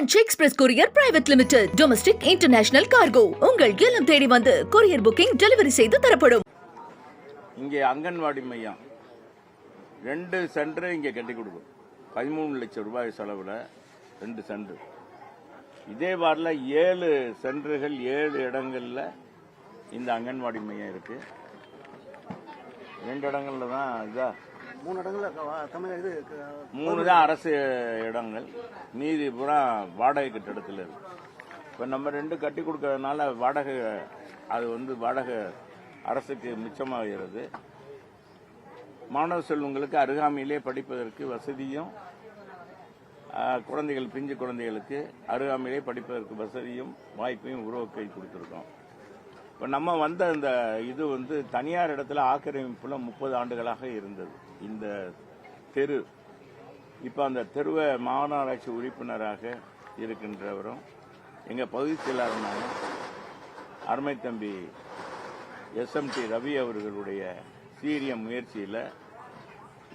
Franch Express courier private limited domestic international cargo உங்கள் இல்லம் தேடி வந்து கொரியர் புக்கிங் டெலிவரி செய்து தரப்படும். இங்கே அங்கன்வாடி மையம். ரெண்டு சென்டர் இங்கே கட்டி கொடுக்கும். பதிமூணு லட்சம் ரூபாய் செலவில் ரெண்டு சென்டர். இதே வாரில் ஏழு சென்டர்கள் ஏழு இடங்களில் இந்த அங்கன்வாடி மையம் இருக்குது ரெண்டு இடங்களில் தான் இதாக மூணு இடங்கள்ல தமிழ் இது மூணு தான் அரசு இடங்கள். மீதி பூரா வாடகை கட்டிடத்தில் இருக்கு. இப்போ நம்ம ரெண்டு கட்டி கொடுக்கறதுனால வாடகை அது வந்து வாடகை அரசுக்கு மிச்சமாகிறது. மாணவ செல்வங்களுக்கு அருகாமையிலே படிப்பதற்கு வசதியும் குழந்தைகள் பிஞ்சு குழந்தைகளுக்கு அருகாமையிலே படிப்பதற்கு வசதியும் வாய்ப்பையும் உருவாக்கி கொடுத்துருக்கோம். இப்போ நம்ம வந்த இந்த இது வந்து தனியார் இடத்துல ஆக்கிரமிப்புல முப்பது ஆண்டுகளாக இருந்தது. இந்த தெரு இப்போ அந்த தெருவை மாநகராட்சி உறுப்பினராக இருக்கின்றவரும் எங்கள் பகுதி செயலாளரான அருமை தம்பி எஸ்எம்டி ரவி அவர்களுடைய சீரிய முயற்சியில்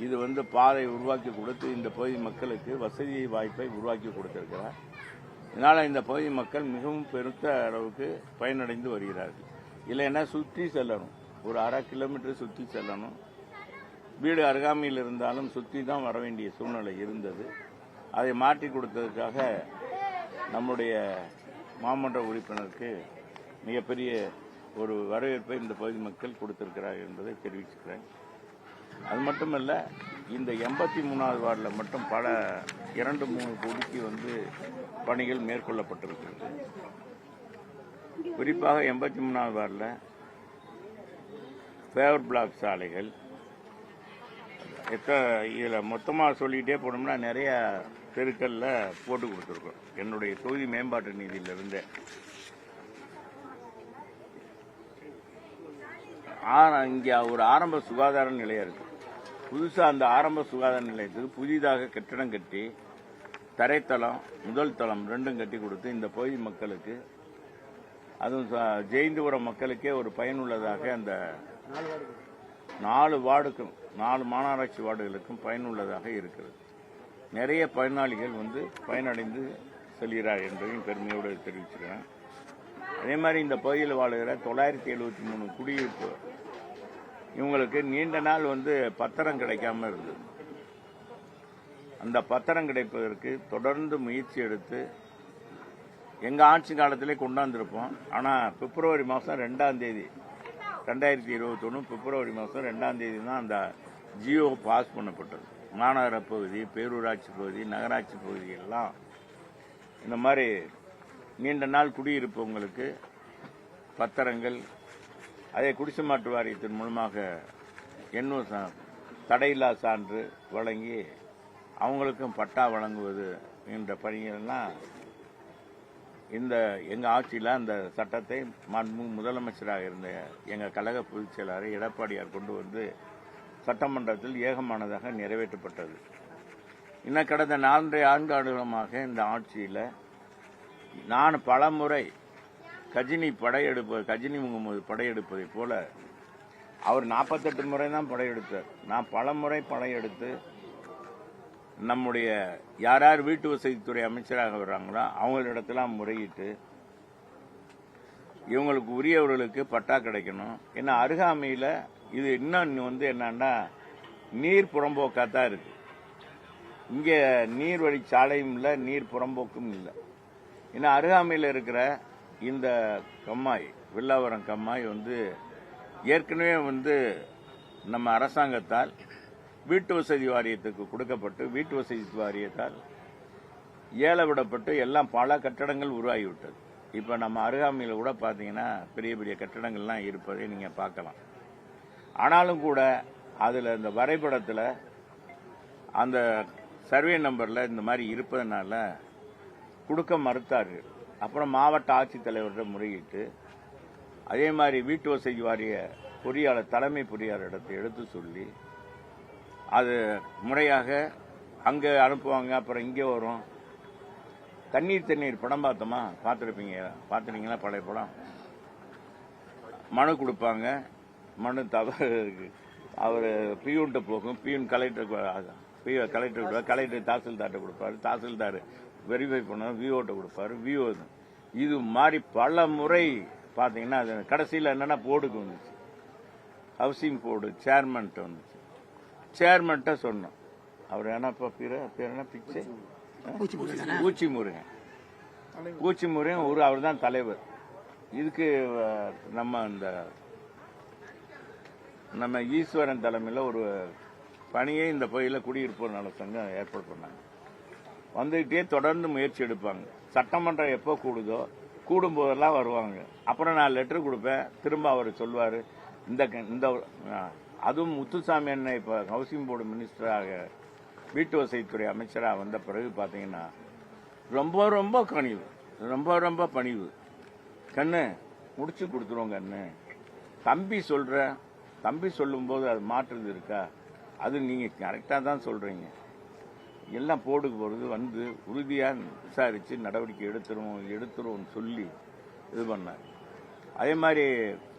இது வந்து பாதை உருவாக்கி கொடுத்து இந்த பகுதி மக்களுக்கு வசதி வாய்ப்பை உருவாக்கி கொடுத்திருக்கிறார். இதனால் இந்த பகுதி மக்கள் மிகவும் பெருத்த அளவுக்கு பயனடைந்து வருகிறார்கள். இல்லைன்னா சுற்றி செல்லணும்? ஒரு அரை கிலோமீட்டர் சுற்றி செல்லணும். வீடு அருகாமையில் இருந்தாலும் சுற்றி தான் வர வேண்டிய சூழ்நிலை இருந்தது. அதை மாற்றி கொடுத்ததுக்காக நம்முடைய மாமன்ற உறுப்பினருக்கு மிகப்பெரிய ஒரு வரவேற்பை இந்த பகுதி மக்கள் கொடுத்திருக்கிறார்கள் என்பதை தெரிவிச்சுக்கிறேன். அது மட்டுமல்ல இந்த எண்பத்தி மூணாவது வார்டில் மட்டும் பல இரண்டு மூணு கோடிக்கு வந்து பணிகள் மேற்கொள்ளப்பட்டிருக்கிறது. குறிப்பாக எண்பத்தி மூணாவது வார்டில் ஃபேவர் பிளாக் சாலைகள் எத்த இதில் மொத்தமாக சொல்லிகிட்டே போனோம்னா நிறைய தெருக்களில் போட்டு கொடுத்துருக்கோம். என்னுடைய தொகுதி மேம்பாட்டு நிதியிலிருந்து. இங்கே ஒரு ஆரம்ப சுகாதார நிலையம் இருக்குது புதுசாக அந்த ஆரம்ப சுகாதார நிலையத்துக்கு புதிதாக கட்டிடம் கட்டி தரைத்தளம் முதல் தளம் ரெண்டும் கட்டி கொடுத்து இந்த பகுதி மக்களுக்கு அதுவும் ஜெயந்திபுரம் மக்களுக்கே ஒரு பயனுள்ளதாக அந்த நாலு நாலு வார்டுக்கும் நாலு மாநகராட்சி வார்டுகளுக்கும் பயனுள்ளதாக இருக்கிறது. நிறைய பயனாளிகள் வந்து பயனடைந்து செல்கிறார் என்பதையும் பெருமையோடு தெரிவிச்சுக்கிறேன். அதே மாதிரி இந்த பகுதியில் வாழுகிற தொள்ளாயிரத்தி எழுபத்தி மூணு குடியிருப்பு இவங்களுக்கு நீண்ட நாள் வந்து பத்திரம் கிடைக்காம இருந்தது. அந்த பத்திரம் கிடைப்பதற்கு தொடர்ந்து முயற்சி எடுத்து எங்கள் ஆட்சி காலத்திலே கொண்டாந்துருப்போம். ஆனால் பிப்ரவரி மாதம் ரெண்டாம் தேதி ரெண்டாயிரத்தி இருபத்தொன்று பிப்ரவரி மாதம் ரெண்டாம் தேதி தான் அந்த ஜியோ பாஸ் பண்ணப்பட்டது. மாநகர பகுதி பேரூராட்சி பகுதி நகராட்சி பகுதியெல்லாம் இந்த மாதிரி நீண்ட நாள் குடியிருப்பவங்களுக்கு பத்திரங்கள் அதே குடிசை மாட்டு வாரியத்தின் மூலமாக எண்ணூறு தடையில்லா சான்று வழங்கி அவங்களுக்கும் பட்டா வழங்குவது என்ற பணிகள்லாம் இந்த எங்கள் ஆட்சியில் அந்த சட்டத்தை மாண்புமிகு முதலமைச்சராக இருந்த எங்கள் கழக பொதுச் செயலாளர் எடப்பாடியார் கொண்டு வந்து சட்டமன்றத்தில் ஏகமானதாக நிறைவேற்றப்பட்டது. இன்னும் கடந்த நான்கரை ஆண்டுகாலமாக இந்த ஆட்சியில் நான் பல முறை கஜினி படையெடுப்ப கஜினி முகமது படையெடுப்பதை போல அவர் நாற்பத்தெட்டு முறை தான் படையெடுத்தார் நான் பல முறை படையெடுத்து நம்முடைய யார் யார் வீட்டு வசதித்துறை அமைச்சராக வர்றாங்களோ அவங்களிடத்தெல்லாம் முறையிட்டு இவங்களுக்கு உரியவர்களுக்கு பட்டா கிடைக்கணும். ஏன்னா அருகாமையில் இது இன்னொன்று வந்து என்னன்னா நீர் புறம்போக்காக தான் இருக்கு. இங்கே நீர் வழி சாலையும் இல்லை நீர் புறம்போக்கும் இல்லை. ஏன்னா அருகாமையில் இருக்கிற இந்த கம்மாய் வில்லாவரம் கம்மாய் வந்து ஏற்கனவே வந்து நம்ம அரசாங்கத்தால் வீட்டு வசதி வாரியத்துக்கு கொடுக்கப்பட்டு வீட்டு வசதி வாரியத்தால் ஏலவிடப்பட்டு எல்லாம் பல கட்டடங்கள் உருவாகிவிட்டது. இப்போ நம்ம அருகாமையில் கூட பார்த்தீங்கன்னா பெரிய பெரிய கட்டடங்கள்லாம் இருப்பதை நீங்கள் பார்க்கலாம். ஆனாலும் கூட அதில் இந்த வரைபடத்தில் அந்த சர்வே நம்பரில் இந்த மாதிரி இருப்பதனால கொடுக்க மறுத்தார்கள். அப்புறம் மாவட்ட ஆட்சித்தலைவர்கிட்ட முறையிட்டு அதே மாதிரி வீட்டு வசதி வாரிய பொறியாளர் தலைமை பொறியாளரிடத்தை எடுத்து சொல்லி அது முறையாக அங்கே அனுப்புவாங்க அப்புறம் இங்கே வரும். தண்ணீர் தண்ணீர் படம் பார்த்தோமா? பார்த்துருப்பீங்க. பார்த்துருக்கீங்களா? பழைய படம்? மனு கொடுப்பாங்க. மனு தவறு அவர் பியூன்ட்ட போகும். பியூன் கலெக்டர் கலெக்டர் கலெக்டர் தாசில்தார்கிட்ட கொடுப்பாரு. தாசில்தார் வெரிஃபை பண்ண விஓட்ட கொடுப்பாரு. விஓ இது. மாதிரி பல முறை பார்த்தீங்கன்னா அது கடைசியில் என்னென்னா போர்டுக்கு வந்துச்சு. ஹவுசிங் போர்டு சேர்மன்ட்டு வந்துச்சு. சேர்மன்ட்ட சொன்னோம். அவர் என்னப்பா பேர்? பேர் என்ன? பிச்சை? ஊச்சி முருகன் ஊச்சி முருகன் ஒரு அவர் தான் தலைவர். இதுக்கு நம்ம இந்த நம்ம ஈஸ்வரன் தலைமையில் ஒரு பணியை இந்த பகுதியில் குடியிருப்போர் நல சங்கம் ஏற்பாடு பண்ணாங்க. வந்துகிட்டே தொடர்ந்து முயற்சி எடுப்பாங்க. சட்டமன்றம் எப்போ கூடுதோ கூடும்போதெல்லாம் வருவாங்க. அப்புறம் நான் லெட்டர் கொடுப்பேன். திரும்ப அவர் சொல்வார். இந்த க- இந்த அதுவும் முத்துசாமி அண்ணன் இப்போ ஹவுசிங் போர்டு மினிஸ்டராக வீட்டு வசதித்துறை அமைச்சராக வந்த பிறகு பார்த்தீங்கன்னா ரொம்ப ரொம்ப கனிவு. ரொம்ப ரொம்ப பணிவு. கண்ணு முடிச்சு கொடுத்துருவோம் கண்ணு. தம்பி சொல்கிற தம்பி சொல்லும்போது அது மாற்றுறது இருக்கா? அது நீங்கள் கரெக்டாக தான் சொல்கிறீங்க எல்லாம் போடுக்கு போகிறது வந்து உறுதியாக விசாரித்து நடவடிக்கை எடுத்துருவோம் எடுத்துருவோம்னு சொல்லி இது பண்ணார். அதே மாதிரி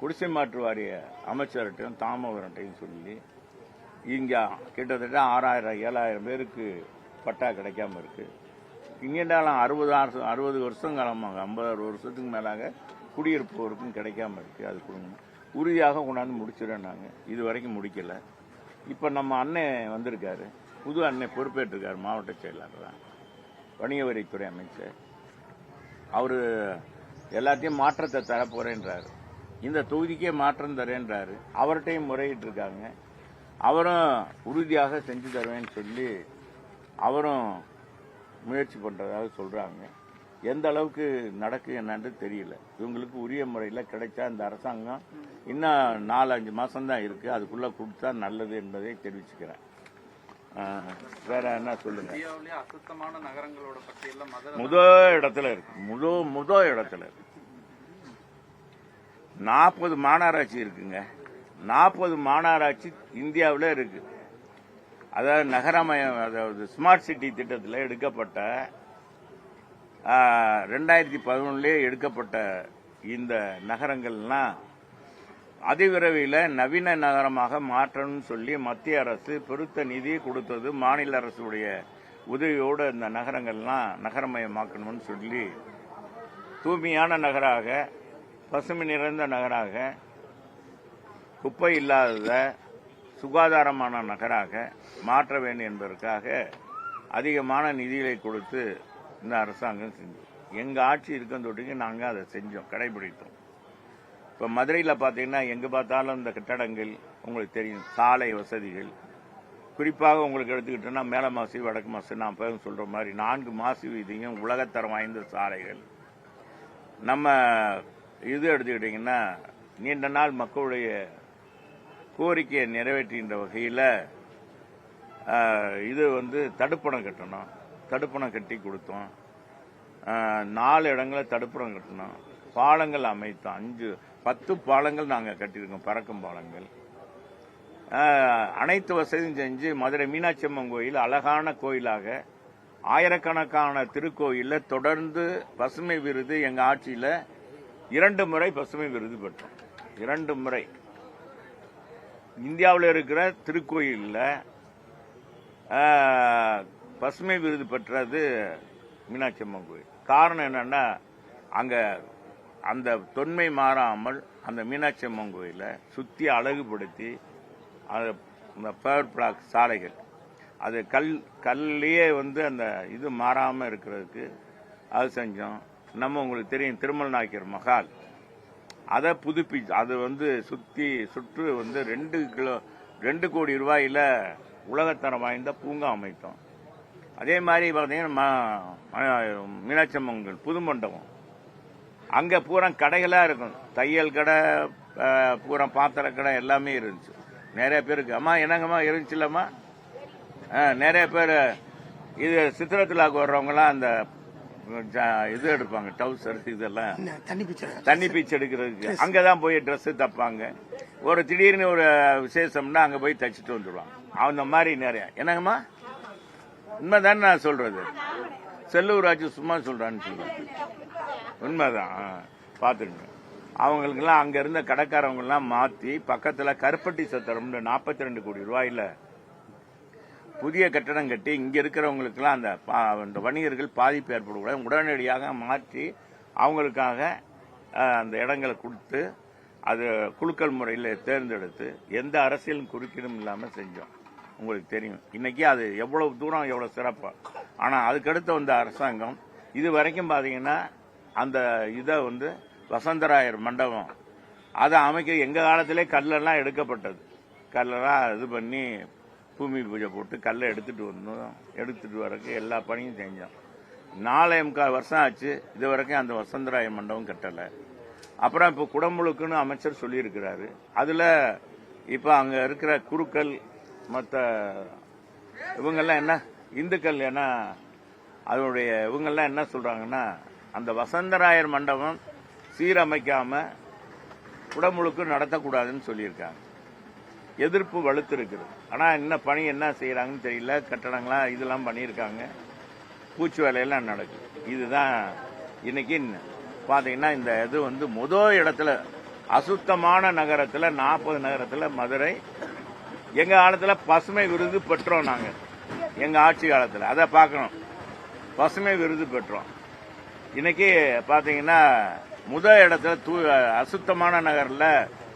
குடிசை மாற்று வாரிய அமைச்சர்கிட்டையும் தாமவரட்டையும் சொல்லி இங்கே கிட்டத்தட்ட ஆறாயிரம் ஏழாயிரம் பேருக்கு பட்டா கிடைக்காம இருக்குது இங்கேண்டாலும் அறுபது ஆறு அறுபது வருஷம் காலமாக ஐம்பது அறுபது வருஷத்துக்கு மேலாக குடியிருப்பவருக்கும் கிடைக்காம இருக்குது அது கொடுங்க உறுதியாக கொண்டாந்து முடிச்சிடறேன் நாங்கள் இது வரைக்கும் முடிக்கலை. இப்போ நம்ம அண்ணன் வந்திருக்காரு. புது அண்ணன் பொறுப்பேற்றிருக்காரு மாவட்ட செயலாளராக வணிக வரித்துறை அமைச்சர். அவர் எல்லாத்தையும் மாற்றத்தை தரப்போறேன்றாரு. இந்த தொகுதிக்கே மாற்றம் தரேன்றாரு. அவர்கிட்டையும் முறையிட்டு இருக்காங்க அவரும் உறுதியாக செஞ்சு தருவேன்னு சொல்லி அவரும் முயற்சி பண்றதாக சொல்றாங்க. எந்த அளவுக்கு நடக்கு என்னன்னு தெரியல. இவங்களுக்கு உரிய முறையில் கிடைச்சா இந்த அரசாங்கம் இன்னும் நாலு அஞ்சு மாசம் தான் இருக்கு. அதுக்குள்ள கொடுத்தா நல்லது என்பதை தெரிவிச்சுக்கிறேன். வேற என்ன சொல்லுங்க? அசுத்தமான நகரங்களோட பட்டியல்ல மதுரை முத இடத்துல இருக்கு. முத முத இடத்துல இருக்கு. நாற்பது மாநகராட்சி இருக்குங்க. நாற்பது மாநகராட்சி இந்தியாவில் இருக்கு. அதாவது நகரமயம் அதாவது ஸ்மார்ட் சிட்டி திட்டத்தில் எடுக்கப்பட்ட ரெண்டாயிரத்தி பதினொன்னுலேயே எடுக்கப்பட்ட இந்த நகரங்கள்லாம் அதிவிரைவில் நவீன நகரமாக மாற்றணும்னு சொல்லி மத்திய அரசு பெருத்த நிதி கொடுத்தது மாநில அரசுடைய உதவியோடு இந்த நகரங்கள்லாம் நகரமயமாக்கணும்னு சொல்லி தூய்மையான நகராக பசுமை நிறைந்த நகராக குப்பை இல்லாத சுகாதாரமான நகராக மாற்ற வேண்டும் என்பதற்காக அதிகமான நிதிகளை கொடுத்து இந்த அரசாங்கம் செஞ்சு எங்கள் ஆட்சி இருக்கந்தொட்டிக்கு நாங்கள் அதை செஞ்சோம் கடைபிடித்தோம். இப்போ மதுரையில் பார்த்தீங்கன்னா எங்கே பார்த்தாலும் இந்த கட்டடங்கள் உங்களுக்கு தெரியும். சாலை வசதிகள். குறிப்பாக உங்களுக்கு எடுத்துக்கிட்டோன்னா மேல மாசி வடக்கு மாசு நான் பேரும் சொல்கிற மாதிரி நான்கு மாசு வீதியும் உலகத்தரம் வாய்ந்த சாலைகள். நம்ம இது எடுத்துக்கிட்டிங்கன்னா நீண்ட நாள் மக்களுடைய கோரிக்கையை நிறைவேற்றுகின்ற வகையில் இது வந்து தடுப்பணம் கட்டணும். தடுப்பணம் கட்டி கொடுத்தோம். நாலு இடங்களில் தடுப்பணம் கட்டணும். பாலங்கள் அமைத்தோம். அஞ்சு பத்து பாலங்கள் நாங்கள் கட்டியிருக்கோம் பறக்கும் பாலங்கள். அனைத்து வசதியும் செஞ்சு மதுரை மீனாட்சி அம்மன் கோயில் அழகான கோயிலாக ஆயிரக்கணக்கான திருக்கோயிலில் தொடர்ந்து பசுமை விருது எங்கள் ஆட்சியில் இரண்டு முறை பசுமை விருது பெற்றோம். இரண்டு முறை. இந்தியாவில் இருக்கிற திருக்கோயிலில் பசுமை விருது பெற்றது மீனாட்சி அம்மன் கோயில். காரணம் என்னன்னா அங்கே அந்த தொன்மை மாறாமல் அந்த மீனாட்சி அம்மன் கோயிலை சுற்றி அழகுபடுத்தி அது இந்த பேர் பிளாக் சாலைகள். அது கல் கல்லையே வந்து அந்த இது மாறாமல் இருக்கிறதுக்கு அது செஞ்சோம். நம்ம உங்களுக்கு தெரியும் திருமல் நாயக்கர் மகால் அதை புதுப்பி அது வந்து சுற்றி சுற்று வந்து ரெண்டு கிலோ ரெண்டு கோடி ரூபாயில் உலகத்தரம் வாய்ந்த பூங்கா அமைத்தோம். அதே மாதிரி பார்த்தீங்கன்னா மீனாட்சி அம்மன் கோயில் புது மண்டபம் அங்கே பூரா கடைகளாக இருக்கும். தையல் கடை பூரா பாத்திர கடை எல்லாமே இருந்துச்சு. நிறைய பேருக்கு. அம்மா என்னங்கம்மா இருந்துச்சுல்லம்மா? நிறைய பேர். இது சித்திரத்திலாக்கு வர்றவங்கலாம் அந்த இது எடுப்பாங்க டவுசர்ஸ் இதெல்லாம். தண்ணி பிச்சை எடுக்கிறதுக்கு. அங்கதான் போய் Dress தப்பாங்க. ஒரு திடீர்னு ஒரு விசேஷம்னா அங்க போய் தச்சுட்டு வந்துடுவாங்க அந்த மாதிரி நிறைய. என்னங்கம்மா? உண்மைதானே நான் சொல்றது? செல்லூர் ராஜு சும்மா சொல்றான்னு சொல்லுவாங்க உண்மைதான். ஆ, அவங்களுக்கெல்லாம் அங்க இருந்த கடைக்காரவங்க எல்லாம் மாத்தி பக்கத்துல கருப்பட்டி சத்திரம்னு நாற்பத்தி ரெண்டு கோடி ரூபாயில புதிய கட்டடம் கட்டி இங்க இருக்கிறவங்களுக்கெல்லாம் அந்த பா- அந்த வணிகர்கள் பாதிப்பு ஏற்படக்கூடாது. உடனடியாக மாற்றி அவங்களுக்காக அந்த இடங்களை கொடுத்து அது குலுக்கல் முறையில் தேர்ந்தெடுத்து எந்த அரசியலும் குறுக்கீடும் இல்லாமல் செஞ்சோம். உங்களுக்கு தெரியும். இன்னைக்கு அது எவ்வளவு தூரம் எவ்வளவு சிறப்பாக ஆனால் அதுக்கடுத்து வந்த அரசாங்கம் இது வரைக்கும் பார்த்தீங்கன்னா அந்த இதை வந்து வசந்தராயர் மண்டபம் அதை அமைக்க எங்கள் காலத்திலே கல்லெல்லாம் எடுக்கப்பட்டது. கல்லெல்லாம் இது பண்ணி பூமி பூஜை போட்டு கல்லை எடுத்துகிட்டு வந்தோம். எடுத்துகிட்டு வரக்கு எல்லா பணியும் செஞ்சோம். நாலே முக்கால் வருஷம் ஆச்சு. இது வரைக்கும் அந்த வசந்தராய மண்டபம் கட்டலை. அப்புறம் இப்போ குடமுழுக்குன்னு அமைச்சர் சொல்லியிருக்கிறாரு. அதில் இப்போ அங்கே இருக்கிற குருக்கள் மற்ற இவங்கெல்லாம் என்ன? இந்துக்கள் ஏன்னா அதனுடைய இவங்கெல்லாம் என்ன சொல்றாங்கன்னா அந்த வசந்தராயர் மண்டபம் சீரமைக்காம குடமுழுக்கு நடத்தக்கூடாதுன்னு சொல்லியிருக்காங்க. எதிர்ப்பு வலுத்திருக்குது. ஆனால் என்ன பணி என்ன செய்யறாங்கன்னு தெரியல. கட்டடங்களாம் இதெல்லாம் பண்ணியிருக்காங்க. பூச்சி வேலையெல்லாம் நடக்குது. இதுதான் இன்னைக்கு பார்த்தீங்கன்னா இந்த இது வந்து முதல் இடத்துல அசுத்தமான நகரத்தில் நாற்பது நகரத்தில் மதுரை எங்கள் காலத்தில் பசுமை விருது பெற்றோம் நாங்கள் எங்கள் ஆட்சி காலத்தில். அதை பார்க்கணும் பசுமை விருது பெற்றோம். இன்னைக்கு பார்த்தீங்கன்னா முதல் இடத்துல தூ அசுத்தமான நகரில்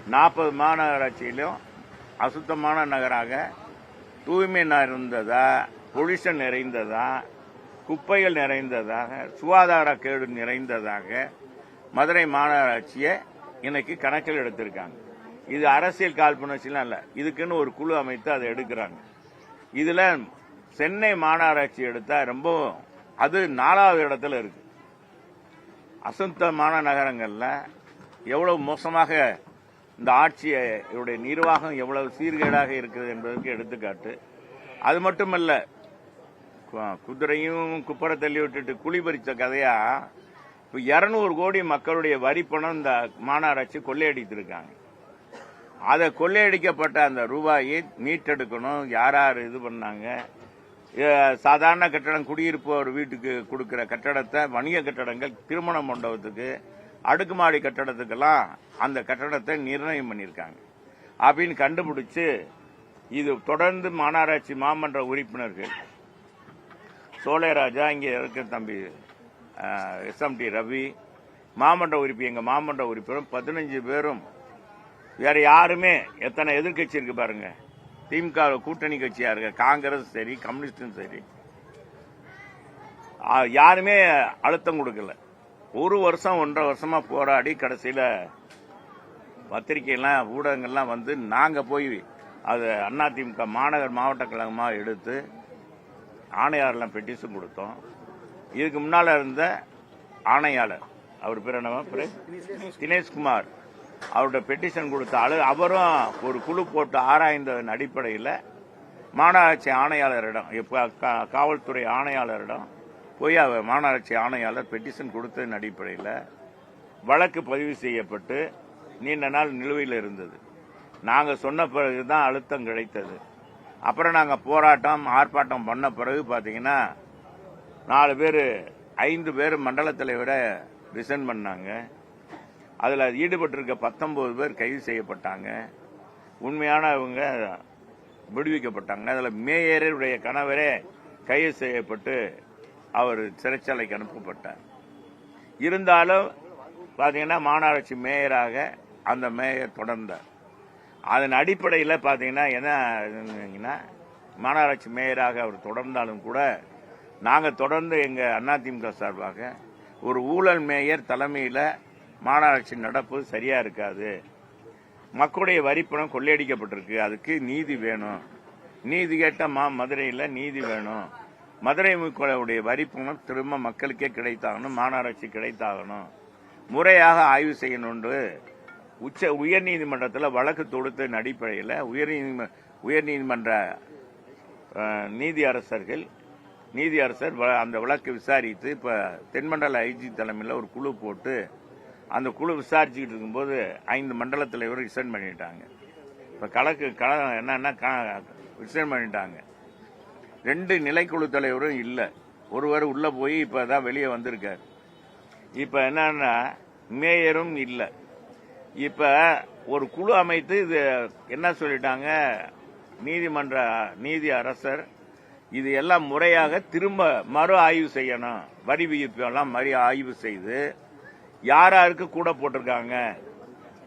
நாற்பது மாநகராட்சியிலும் அசுத்தமான நகராக தூய்மை நிறைந்ததா பொல்யூஷன் நிறைந்ததா குப்பைகள் நிறைந்ததாக சுகாதார கேடு நிறைந்ததாக மதுரை மாநகராட்சியை இன்னைக்கு கணக்கில் எடுத்திருக்காங்க. இது அரசியல் காழ்ப்புணர்ச்சிலாம் இல்லை. இதுக்குன்னு ஒரு குழு அமைத்து அதை எடுக்கிறாங்க. இதில் சென்னை மாநகராட்சி எடுத்தா ரொம்ப அது நாலாவது இடத்துல இருக்கு. அசுத்தமான நகரங்கள்ல எவ்வளவு மோசமாக இந்த ஆட்சியுடைய நிர்வாகம் எவ்வளவு சீர்கேடாக இருக்குது என்பதற்கு எடுத்துக்காட்டு. அது மட்டுமல்ல குதிரையும் குப்பரை தள்ளி விட்டுட்டு குழி பறித்த கதையா இப்போ இரநூறு கோடி மக்களுடைய வரி பணம் இந்த மாநகராட்சி கொள்ளையடித்திருக்காங்க. அதை கொள்ளையடிக்கப்பட்ட அந்த ரூபாயை மீட்டெடுக்கணும் யார் யார் இது பண்ணாங்க சாதாரண கட்டடம் குடியிருப்பு ஒரு வீட்டுக்கு கொடுக்கிற கட்டடத்தை வணிக கட்டடங்கள் திருமண மண்டபத்துக்கு அடுக்குமாடி கட்டடத்துக்கெல்லாம் அந்த கட்டடத்தை நிர்ணயம் பண்ணியிருக்காங்க. அப்படின்னு கண்டுபிடிச்சு இது தொடர்ந்து மாநகராட்சி மாமன்ற உறுப்பினர்கள் சோலைராஜா இங்கே இருக்கிற தம்பி எஸ்எம்டி ரவி மாமன்ற உறுப்பி எங்கள் மாமன்ற உறுப்பினரும் பதினஞ்சு பேரும் வேற யாருமே எத்தனை எதிர்க்கட்சி இருக்கு பாருங்கள் திமுக கூட்டணி கட்சியா இருக்கு காங்கிரஸ் சரி கம்யூனிஸ்டும் சரி. யாருமே அழுத்தம் கொடுக்கல. ஒரு வருஷம் ஒன்றரை வருஷமா போராடி கடைசியில பத்திரிகைலாம் ஊடகங்கள்லாம் வந்து நாங்க போய் அது அதிமுக மாநகர் மாவட்ட கழகமா எடுத்து ஆணையாளர்லாம் பெட்டிஷன் கொடுத்தோம். இதுக்கு முன்னால இருந்த ஆணையாளர் அவர் பேர் என்ன பேரு? தினேஷ்குமார். அவர்கிட்ட பெட்டிஷன் கொடுத்த ஆளு அவரும் ஒரு குழு போட்டு ஆராய்ந்ததன் அடிப்படையில் மாநகராட்சி ஆணையாளரிடம் இப்போ கா- காவல்துறை ஆணையாளரிடம் போய் அவர் மாநகராட்சி ஆணையாளர் பெட்டிஷன் கொடுத்ததன் அடிப்படையில் வழக்கு பதிவு செய்யப்பட்டு நீண்ட நாள் நிலுவையில் இருந்தது. நாங்கள் சொன்ன பிறகு தான் அழுத்தம் கிடைத்தது. அப்புறம் நாங்கள் போராட்டம் ஆர்ப்பாட்டம் பண்ண பிறகு பார்த்தீங்கன்னா நாலு பேர் ஐந்து பேர் மண்டல தலைவரை ரிசைன் பண்ணாங்க. அதில் ஈடுபட்டிருக்க பத்தொன்பது பேர் கைது செய்யப்பட்டாங்க. உண்மையானவங்க விடுவிக்கப்பட்டாங்க. அதில் மேயருடைய கணவரே கைது செய்யப்பட்டு அவர் சிறைச்சாலைக்கு அனுப்பப்பட்டார். இருந்தாலும் பார்த்தீங்கன்னா மாநகராட்சி மேயராக அந்த மேயர் தொடர்ந்தார். அதன் அடிப்படையில் பார்த்தீங்கன்னா என்ன மாநகராட்சி மேயராக அவர் தொடர்ந்தாலும் கூட நாங்கள் தொடர்ந்து எங்கள் அதிமுக சார்பாக ஒரு ஊழல் மேயர் தலைமையில் மாநகராட்சி நடப்பு சரியா இருக்காது. மக்களுடைய வரிப்பணம் கொள்ளையடிக்கப்பட்டிருக்கு. அதுக்கு நீதி வேணும். நீதி கேட்ட மா மதுரையில் நீதி வேணும். மதுரை முக்கோடைய வரிப்பணம் திரும்ப மக்களுக்கே கிடைத்தாகணும் மாநகராட்சி கிடைத்தாகணும். முறையாக ஆய்வு செய்யணும்னு உச்ச உயர்நீதிமன்றத்தில் வழக்கு தொடுத்ததன் அடிப்படையில் உயர்நீதிம உயர்நீதிமன்ற நீதி அரசர்கள் நீதி அரசர் வ- அந்த வழக்கு விசாரித்து இப்போ தென்மண்டல ஐஜி தலைமையில் ஒரு குழு போட்டு அந்த குழு விசாரிச்சுக்கிட்டு இருக்கும்போது ஐந்து மண்டல தலைவர் ரிசைன் பண்ணிட்டாங்க. இப்போ கலக்கு கல என்னன்னா ரிசைன் பண்ணிட்டாங்க. ரெண்டு நிலைக்குழு தலைவரும் இல்லை. ஒருவர் உள்ளே போய் இப்போ தான் வெளியே வந்திருக்காரு. இப்போ என்னன்னா மேயரும் இல்லை. இப்போ ஒரு குழு அமைத்து இது என்ன சொல்லிட்டாங்க? நீதிமன்ற நீதி அரசர் இது எல்லாம் முறையாக திரும்ப மறு ஆய்வு செய்யணும். வரி விதிப்பெல்லாம் மறு ஆய்வு செய்து யார் யாருக்கு கூட போட்டிருக்காங்க?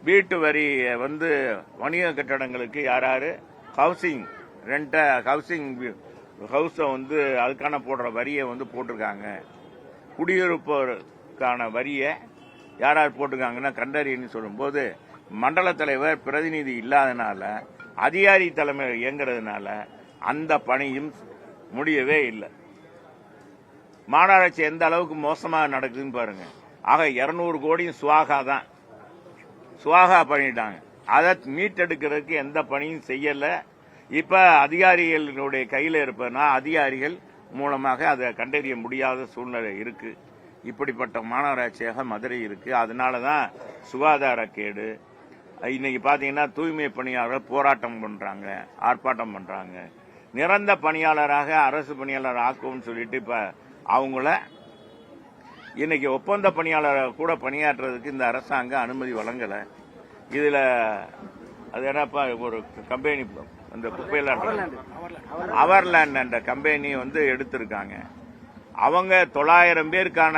வீட்டு வரி வந்து வணிக கட்டடங்களுக்கு யார் யார்? ஹவுசிங். ரெண்டை ஹவுசிங் ஹவுஸை வந்து அதுக்கான போடுற வரியை வந்து போட்டிருக்காங்க. குடியிருப்போருக்கான வரியை யார் யார் போட்டிருக்காங்கன்னா கண்டறியன்னு சொல்லும்போது மண்டல தலைவர் பிரதிநிதி இல்லாதனால அதிகாரி தலைமை இயங்குறதுனால அந்த பணியும் முடியவே இல்லை. மாநகராட்சி எந்த அளவுக்கு மோசமாக நடக்குதுன்னு பாருங்கள் ஆக இருநூறு கோடியும் சுவாகா தான். சுவாகா பண்ணிட்டாங்க. அதை மீட்டெடுக்கிறதுக்கு எந்த பணியும் செய்யலை. இப்போ அதிகாரிகளுடைய கையில் இருப்பதுனா அதிகாரிகள் மூலமாக அதை கண்டறிய முடியாத சூழ்நிலை இருக்குது இப்படிப்பட்ட மாநகராட்சியாக மதுரை இருக்குது அதனால தான் சுகாதார கேடு. இன்னைக்கு பார்த்தீங்கன்னா தூய்மை பணியாளர் போராட்டம் பண்ணுறாங்க ஆர்ப்பாட்டம் பண்ணுறாங்க நிரந்த பணியாளராக அரசு பணியாளர் ஆக்குவோம்னு சொல்லிட்டு இப்போ அவங்கள இன்னைக்கு ஒப்பந்த பணியாளர் கூட பணியாற்றுறதுக்கு இந்த அரசாங்கம் அனுமதி வழங்கல. இதுல அது என்னப்பா ஒரு கம்பெனி அந்த குப்பையில அவர்லேண்ட் என்ற கம்பெனி வந்து எடுத்திருக்காங்க. அவங்க தொள்ளாயிரம் பேருக்கான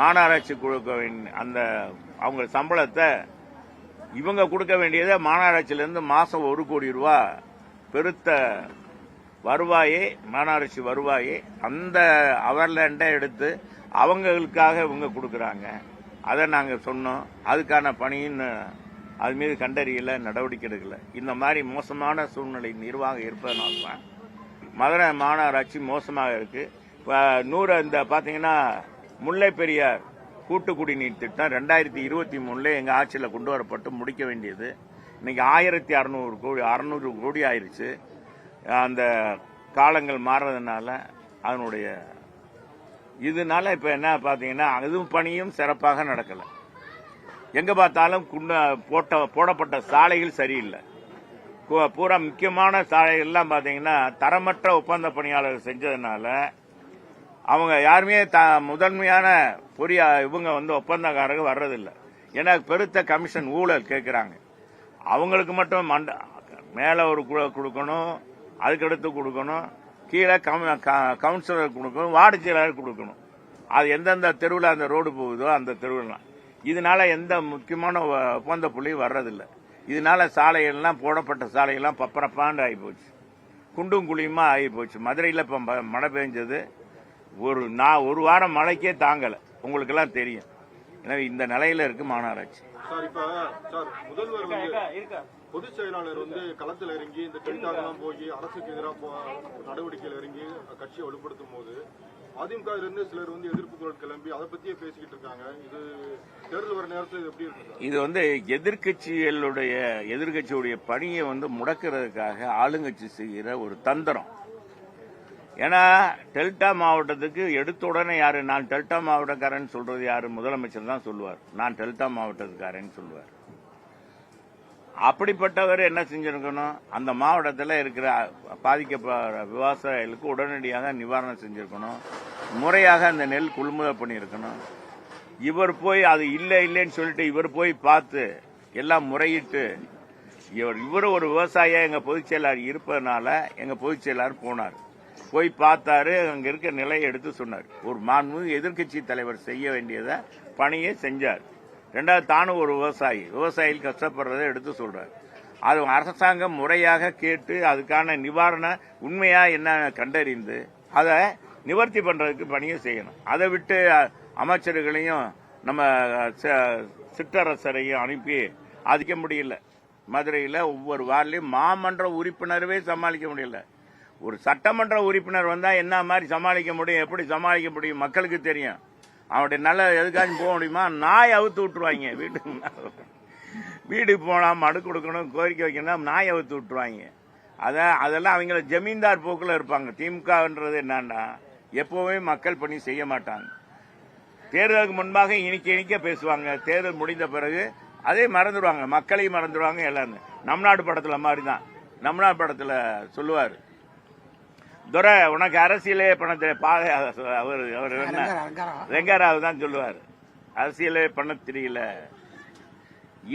மாநகராட்சி வேண்டிய அந்த அவங்க சம்பளத்தை இவங்க கொடுக்க வேண்டியதை மாநகராட்சியிலேருந்து மாசம் ஒரு கோடி ரூபா பெருத்த வருவாயே மாநகராட்சி வருவாயே அந்த அவர்லேண்டை எடுத்து அவங்களுக்காக இவங்க கொடுக்குறாங்க. அதை நாங்கள் சொன்னோம். அதுக்கான பணியின் அது மீது கண்டறியல நடவடிக்கை எடுக்கல இந்த மாதிரி மோசமான சூழ்நிலை நிர்வாகம் இருப்பதனால தான் மதுரை மாநகராட்சி மோசமாக இருக்கு. இப்போ நூறு இந்த பார்த்தீங்கன்னா முல்லை பெரியார் கூட்டு குடிநீர் திட்டம் ரெண்டாயிரத்தி இருபத்தி மூணுல எங்கள் ஆட்சியில் கொண்டு வரப்பட்டு முடிக்க வேண்டியது. இன்னைக்கு ஆயிரத்தி அறநூறு கோடி அறநூறு கோடி ஆயிடுச்சு அந்த காலங்கள் மாறுறதுனால அதனுடைய இதனால இப்போ என்ன பார்த்தீங்கன்னா அதுவும் பணியும் சிறப்பாக நடக்கலை. எங்கே பார்த்தாலும் குண்ட போட்ட போடப்பட்ட சாலைகள் சரியில்லை. பூரா முக்கியமான சாலைகள்லாம் பார்த்தீங்கன்னா தரமற்ற ஒப்பந்த பணியாளர்கள் செஞ்சதுனால அவங்க யாருமே த முதன்மையான பொறியா இவங்க வந்து ஒப்பந்தக்காரங்க வர்றதில்லை. ஏன்னா பெருத்த கமிஷன் ஊழல் கேட்குறாங்க அவங்களுக்கு மட்டும் மண்ட மேலே ஒரு கு- கொடுக்கணும் அதுக்கடுத்து கொடுக்கணும். கீழே க- கவுன்சிலர் கொடுக்கணும் வாடிக்கையாளர் கொடுக்கணும். அது எந்தெந்த தெருவில் அந்த ரோடு போகுதோ அந்த தெருவுலாம். இதனால எந்த முக்கியமான ஒப்பந்த புள்ளியும் வர்றதில்லை. இதனால சாலைகள்லாம் போடப்பட்ட சாலையெல்லாம் பப்பரப்பாண்டு ஆகி போச்சு குண்டும் குழியுமா ஆகி போச்சு மதுரையில் இப்போ மழை பெஞ்சது. ஒரு நான் ஒரு வாரம் மழைக்கே தாங்கலை. உங்களுக்கெல்லாம் தெரியும். எனவே இந்த நிலையில் இருக்குது மாநகராட்சி. சார் இப்ப சார் முதல்வர் வந்து பொதுச் செயலாளர் வந்து களத்தில் இறங்கி இந்த டெல்டாக்கெல்லாம் போய் அரசுக்கு எதிராக நடவடிக்கையில் இறங்கி கட்சியை வலுப்படுத்தும் போது அதிமுக இருந்து சிலர் வந்து எதிர்ப்பு குரல் கிளம்பி அதை பத்தியே பேசிக்கிட்டு இருக்காங்க. இது தேர்தல் வர நேரத்தில் இது எப்படி இருக்கு இது வந்து எதிர்க்கட்சிகளுடைய எதிர்க்கட்சியுடைய பணியை வந்து முடக்கிறதுக்காக ஆளுங்கட்சி செய்கிற ஒரு தந்திரம். ஏன்னா டெல்டா மாவட்டத்துக்கு எடுத்த உடனே யாரு? நான் டெல்டா மாவட்டக்காரன் சொல்றது யாரு? முதலமைச்சர் தான் சொல்லுவார். நான் டெல்டா மாவட்டத்துக்காரன் சொல்லுவார். அப்படிப்பட்டவர் என்ன செஞ்சிருக்கணும்? அந்த மாவட்டத்தில் இருக்கிற பாதிக்கப்படுற விவசாயிகளுக்கு உடனடியாக நிவாரணம் செஞ்சிருக்கணும். முறையாக அந்த நெல் கொள்முதல் பண்ணியிருக்கணும். இவர் போய் அது இல்லை இல்லைன்னு சொல்லிட்டு இவர் போய் பார்த்து எல்லாம் முறையிட்டு இவர் இவர் ஒரு விவசாயியா எங்க பொதுச் செயலாளர் இருப்பதனால எங்க பொதுச் செயலாளர் போனார். போய் பார்த்தாரு அங்க இருக்க நிலையை எடுத்து சொன்னார். ஒரு மாண்பு எதிர்க்கட்சி தலைவர் செய்ய வேண்டியதை பணியை செஞ்சார். ரெண்டாவது தானும் ஒரு விவசாயி. விவசாயிகள் கஷ்டப்படுறதை எடுத்து சொல்றார். அது அரசாங்கம் முறையாக கேட்டு அதுக்கான நிவாரண உண்மையா என்ன கண்டறிந்து அதை நிவர்த்தி பண்றதுக்கு பணியை செய்யணும். அதை விட்டு அமைச்சர்களையும் நம்ம ச- சிற்றரசரையும் அனுப்பி அதிக்க முடியல. மதுரையில் ஒவ்வொரு வார்டிலையும் மாமன்ற உறுப்பினரவே சமாளிக்க முடியல. ஒரு சட்டமன்ற உறுப்பினர் வந்தால் என்ன மாதிரி சமாளிக்க முடியும் எப்படி சமாளிக்க முடியும் மக்களுக்கு தெரியும். அவனுடைய நல்ல எதுக்காச்சும் போக முடியுமா? நாய் அவுத்து விட்டுருவாங்க. வீட்டுக்கு வீடு வீட்டுக்கு மடு கொடுக்கணும் கோரிக்கை வைக்கணும் நாய் அவுத்து விட்டுருவாங்க. அதான் அதெல்லாம் அவங்கள ஜமீன்தார் போக்கில் இருப்பாங்க. திமுகன்றது என்னன்னா எப்போவுமே மக்கள் பணி செய்ய மாட்டாங்க. தேர்தலுக்கு முன்பாக இனிக்க இனிக்க பேசுவாங்க. தேர்தல் முடிந்த பிறகு அதே மறந்துடுவாங்க. மக்களையும் மறந்துடுவாங்க எல்லாருமே. நம் நாடு படத்தில் மாதிரி தான் நம் நாடு படத்தில் சொல்லுவார். துரை உனக்கு அரசியலே பணத்தை பாதை அவர் அவர் ரெங்காராவு தான் சொல்லுவார். அரசியலே பண்ண தெரியல.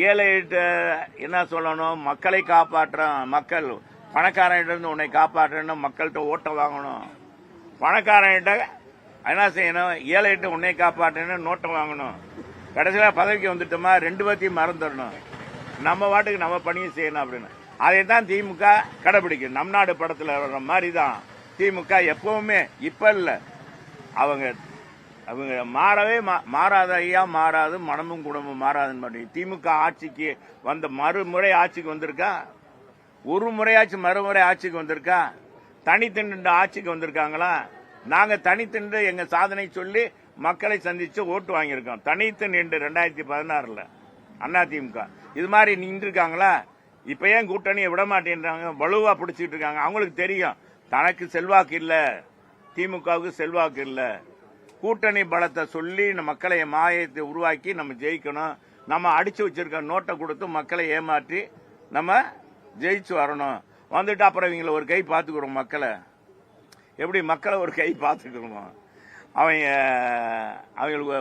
ஏழைகிட்ட என்ன சொல்லணும்? மக்களை காப்பாற்ற மக்கள் பணக்காரன்கிட்ட உன்னை காப்பாற்றணும் மக்கள்கிட்ட ஓட்ட வாங்கணும். பணக்காரன்கிட்ட என்ன செய்யணும்? ஏழைகிட்ட உன்னை காப்பாற்றணும் நோட்டை வாங்கணும். கடைசியில் பதவிக்கு வந்துட்டோமா? ரெண்டு பேர்த்தையும் மறந்துடணும். நம்ம வாட்டுக்கு நம்ம பணியை செய்யணும் அப்படின்னு. அதை தான் திமுக கடைபிடிக்கும். நம் நாடு படத்தில் வர்ற மாதிரி தான் திமுக எப்பவுமே இப்போ இல்லை. அவங்க அவங்க மாறவே மா- மாறாத ஐயா மாறாது மனமும் குடும்பம் மாறாதுன்னு மாதிரி திமுக ஆட்சிக்கு வந்த மறுமுறை ஆட்சிக்கு வந்திருக்கா? ஒரு முறையாச்சும் மறுமுறை ஆட்சிக்கு வந்திருக்கா? தனித்து நின்று ஆட்சிக்கு வந்திருக்காங்களா? நாங்க தனித்து எங்க சாதனை சொல்லி மக்களை சந்திச்சு ஓட்டு வாங்கியிருக்கோம். தனித்து நின்று ரெண்டாயிரத்தி பதினாறுல அண்ணா திமுக. இது மாதிரி நின்றுருக்காங்களா? இப்ப ஏன் கூட்டணியை விட மாட்டேன்றாங்க? வலுவா பிடிச்சிட்டு இருக்காங்க. அவங்களுக்கு தெரியும். தனக்கு செல்வாக்கு இல்ல. திமுகவுக்கு செல்வாக்கு இல்ல. கூட்டணி பலத்தை சொல்லி மக்களை மாயத்தை உருவாக்கி நம்ம ஜெயிக்கணும். நம்ம அடிச்சு வச்சிருக்க நோட்டை கொடுத்து மக்களை ஏமாற்றி நம்ம ஜெயிச்சு வரணும். வந்துட்டு அப்புறம் இவங்களை ஒரு கை பார்த்துக்கிறோம் மக்களை. எப்படி மக்களை ஒரு கை பார்த்துக்கிறோமோ? அவங்க அவங்களுக்கு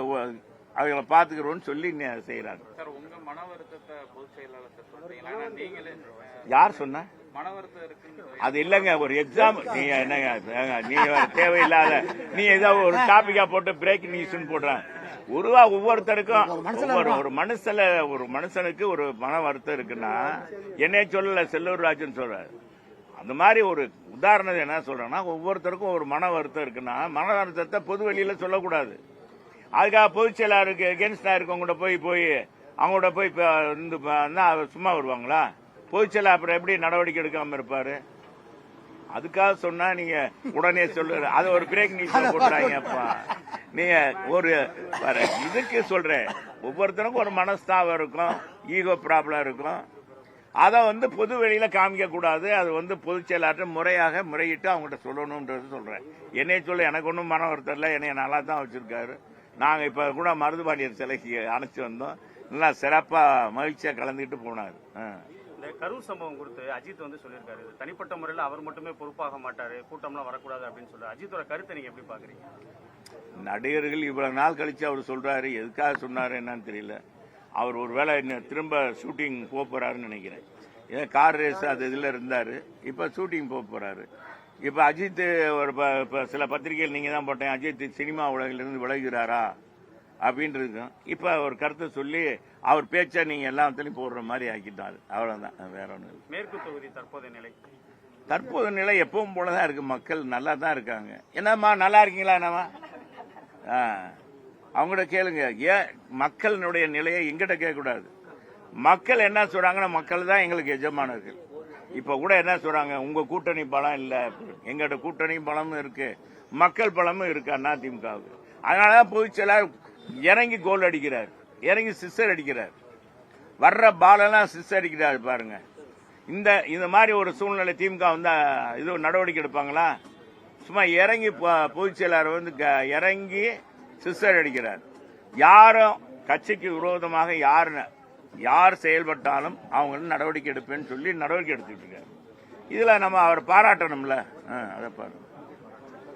அவங்கள பார்த்துக்கிறோன்னு சொல்லி செய்கிறாங்க யார் சொன்ன? அது இல்லைங்க ஒரு எக்ஸாம் நீ என்னங்க நீ தேவையில்லாத நீ ஏதோ ஒரு டாபிக்கா போட்டு பிரேக் நியூஸ்னு போடுறேன் உருவா ஒவ்வொருத்தருக்கும் ஒவ்வொரு ஒரு மனுஷல ஒரு மனுஷனுக்கு ஒரு மன வருத்தம் இருக்குன்னா என்னைய சொல்லல செல்லூர் ராஜன் சொல்றாரு. அந்த மாதிரி ஒரு உதாரணம் என்ன சொல்றேன்னா ஒவ்வொருத்தருக்கும் ஒரு மன வருத்தம் இருக்குன்னா மன வருத்தத்தை பொது வெளியில சொல்லக்கூடாது. அதுக்காக பொதுச் செயலாளருக்கு எகென்ஸ்டா இருக்கவங்க போய் போய் அவங்களோட போய் இப்ப இருந்து ப- என்ன சும்மா வருவாங்களா? பொதுச் செயலாளர் அப்புறம் எப்படி நடவடிக்கை எடுக்காம இருப்பாரு? அதுக்காக சொன்னா நீங்க உடனே சொல்லு அது ஒரு பிரேக் நியூஸ் போட்டுறாங்க அப்பா நீங்க ஒரு இதுக்கு சொல்றேன். ஒவ்வொருத்தருக்கும் ஒரு மனஸ்தாபம் இருக்கும் ஈகோ ப்ராப்ளம் இருக்கும். அதை வந்து பொது வெளியில காமிக்க கூடாது. அது வந்து பொதுச் செயலாளர் முறையாக முறையிட்டு அவங்ககிட்ட சொல்லணும்ன்றது சொல்றேன். என்னைய சொல்ல எனக்கு ஒன்றும் மன வருத்தம் இல்லை. என்னைய நல்லா தான் வச்சிருக்காரு. நாங்க இப்ப கூட மருதுபாண்டியர் சிலைக்கு அணைச்சு வந்தோம். நல்லா சிறப்பா மகிழ்ச்சியா கலந்துக்கிட்டு போனார். ஆ. கரூர் சம்பவம் குறித்து அஜித் வந்து சொல்லியிருக்காரு. தனிப்பட்ட முறையில் அவர் மட்டுமே பொறுப்பாக மாட்டாரு. கூட்டம்லாம் வரக்கூடாது அப்படின்னு சொல்லி. அஜித்தோட கருத்தை நீங்க எப்படி பாக்குறீங்க நடிகர்கள் இவ்வளவு நாள் கழிச்சு அவர் சொல்றாரு. எதுக்காக சொன்னாரு என்னன்னு தெரியல. அவர் ஒருவேளை என்ன திரும்ப ஷூட்டிங் போக போறாருன்னு நினைக்கிறேன். ஏன் கார் ரேஸ் அது இதுல இருந்தாரு. இப்ப ஷூட்டிங் போக போறாரு. இப்ப அஜித் ஒரு ப- சில பத்திரிகைகள் நீங்க தான் போட்டேன். அஜித் சினிமா உலகிலிருந்து விலகிறாரா அப்படின்ட்டு இருக்கும் இப்ப ஒரு கருத்தை சொல்லி அவர் பேச்சை நீங்க எல்லாத்துலயும் போடுற மாதிரி ஆக்கிட்டாரு. அவ்வளவுதான். வேற ஒண்ணு இல்லை. மேற்கு தொகுதி தற்போதைய நிலை. தற்போது நிலை எப்பவும் போலதான் இருக்கு. மக்கள் நல்லா தான் இருக்காங்க. என்னம்மா நல்லா இருக்கீங்களா என்னம்மா? ஆ, அவங்கள்ட்ட கேளுங்க. ஏன் மக்களினுடைய நிலையை எங்கிட்ட கேட்கக்கூடாது. மக்கள் என்ன சொல்றாங்கன்னா மக்கள் தான் எங்களுக்கு எஜமானர்கள். இப்ப கூட என்ன சொல்றாங்க? உங்க கூட்டணி பலம் இல்ல. எங்கள்ட்ட கூட்டணி பலமும் இருக்கு. மக்கள் பலமும் இருக்கு அண்ணா திமுகவுக்கு. அதனாலதான் பொதுச் செயலாளர் இறங்கி கோல் அடிக்கிறார். இறங்கி சிஸ்டர் அடிக்கிறார். வர்ற பாலெல்லாம் சிஸ்டர் அடிக்கிறாரு பாருங்க. இந்த இந்த மாதிரி ஒரு சூழ்நிலை திமுக வந்து இது நடவடிக்கை எடுப்பாங்களா? சும்மா இறங்கி பொதுச் செயலாளர் வந்து க- இறங்கி சிஸ்டர் அடிக்கிறார். யாரும் கட்சிக்கு விரோதமாக யார் யார் செயல்பட்டாலும் அவங்க நடவடிக்கை எடுப்பேன்னு சொல்லி நடவடிக்கை எடுத்துக்கிட்டு இருக்காரு இதில் நம்ம அவர் பாராட்டணும்ல? அதை பாருங்க.